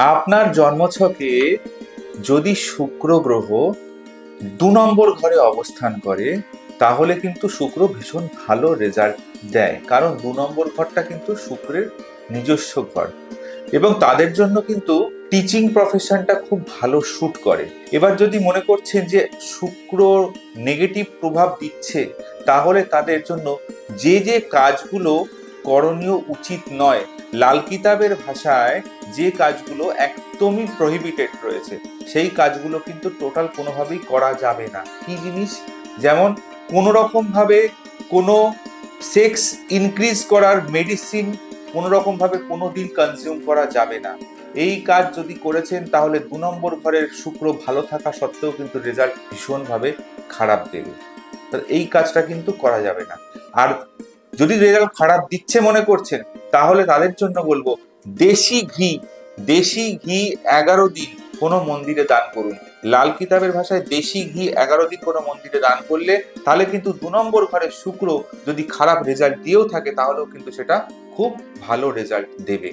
আপনার জন্মছকে যদি শুক্র গ্রহ দু নম্বর ঘরে অবস্থান করে, তাহলে কিন্তু শুক্র ভীষণ ভালো রেজাল্ট দেয়। কারণ দু নম্বর ঘরটা কিন্তু শুক্রের নিজস্ব ঘর। এবং তাদের জন্য কিন্তু টিচিং প্রফেশনটা খুব ভালো শুট করে। এবার যদি মনে করছেন যে শুক্র নেগেটিভ প্রভাব দিচ্ছে, তাহলে তাদের জন্য যে যে কাজগুলো করণীয় উচিত নয়। লাল কিতাবের ভাষায় যে কাজগুলো একদমই প্রহিবিটেড রয়েছে, সেই কাজগুলো কিন্তু টোটাল কোনোভাবেই করা যাবে না। কি জিনিস? যেমন কোনো রকমভাবে কোনো সেক্স ইনক্রিজ করার মেডিসিন কোনো রকমভাবে কোনো দিন কনজিউম করা যাবে না। এই কাজ যদি করেছেন, তাহলে দু নম্বর ঘরের শুক্র ভালো থাকা সত্ত্বেও কিন্তু রেজাল্ট ভীষণভাবে খারাপ দেবে। এই কাজটা কিন্তু করা যাবে না। আর যদি রেজাল্ট খারাপ দিচ্ছে মনে করছেন তাহলে তাদের জন্য বলব, দেশি ঘি দেশি ঘি এগারো দিন কোনো মন্দিরে দান করুন। লাল কিতাবের ভাষায় দেশি ঘি এগারো দিন কোনো মন্দিরে দান করলে, তাহলে কিন্তু দু নম্বর ঘরে শুক্র যদি খারাপ রেজাল্ট দিয়েও থাকে, তাহলেও কিন্তু সেটা খুব ভালো রেজাল্ট দেবে।